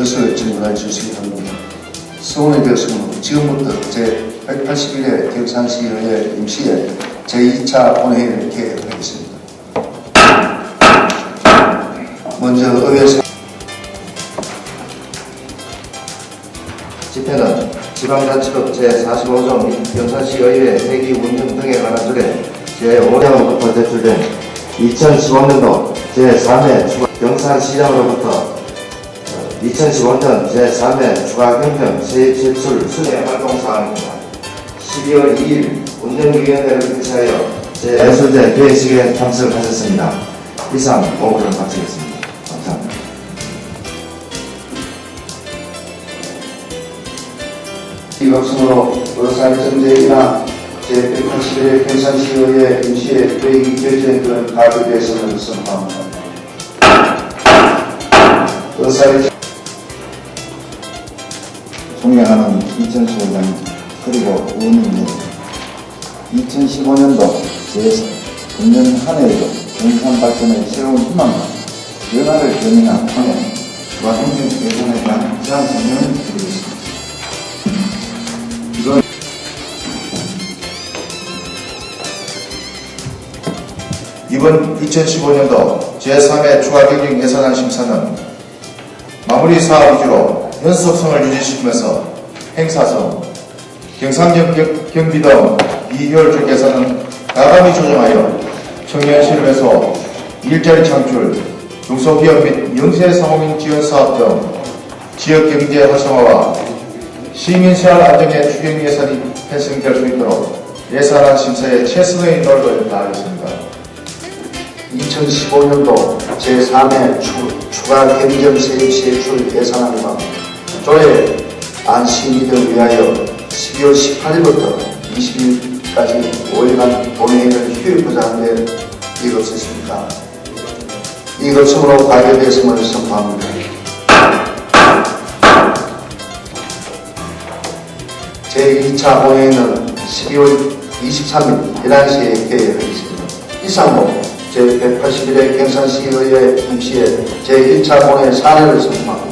것을 질문해 주시기 바랍니다. 서울에 대해서는 지금부터 제181회 경산시의회 임시회 제2차 본회의를 개회하겠습니다. 먼저 의회 집회는 지방자치법 제45조 경산시의회 회기 운영 등에 관한 조례 제5호령으로부터 제출된 2015년도 제3회 추가 경산시장으로부터 2015년 제3회 추가 경정 세입 제출 순회 활동사항입니다. 12월 2일 운영위원회를 개최하여 제 예술제 개회식에 참석하셨습니다. 이상 보고를 마치겠습니다. 감사합니다. 이것으로 의사정제이나 제181회 경산시의회 임시회 회의 결정권 대선을 선포합니다. 의사의 존경하는 이천수 회장 그리고 의원님 2015년도 제 금년 한 해에도 경산 발전의 새로운 희망과 변화를 견인한 통해 주가 행정 개선에 대한 제안 설명을 드리겠습니다. 이번 2015년도 제3회 추가 경영 예산안 심사는 마무리 사업 위주로 연속성을 유지시키면서 행사성, 경상경 경비 등 이효율적 예산은 가감히 조정하여 청년 실업에서 일자리 창출, 중소기업 및 영세상호민 지원 사업 등 지역 경제 활성화와 시민 생활 안정에 추경 예산이 편성될 수 있도록 예산안 심사에 최선의 노력을 다하겠습니다. 2015년도 제3회 추, 가 경정 세입 세출 예산안과 조례 안심이를 위하여 12월 18일부터 20일까지 5일간 본회의를 휴일하자 하는데 이것이십니다. 이것으로 가결됐음을 선포합니다. 제2차 본회의는 12월 23일 11시에 개회하겠습니다. 이상으로 제181회 경산시의회 임시회 제1차 본회 사례를 선포합니다.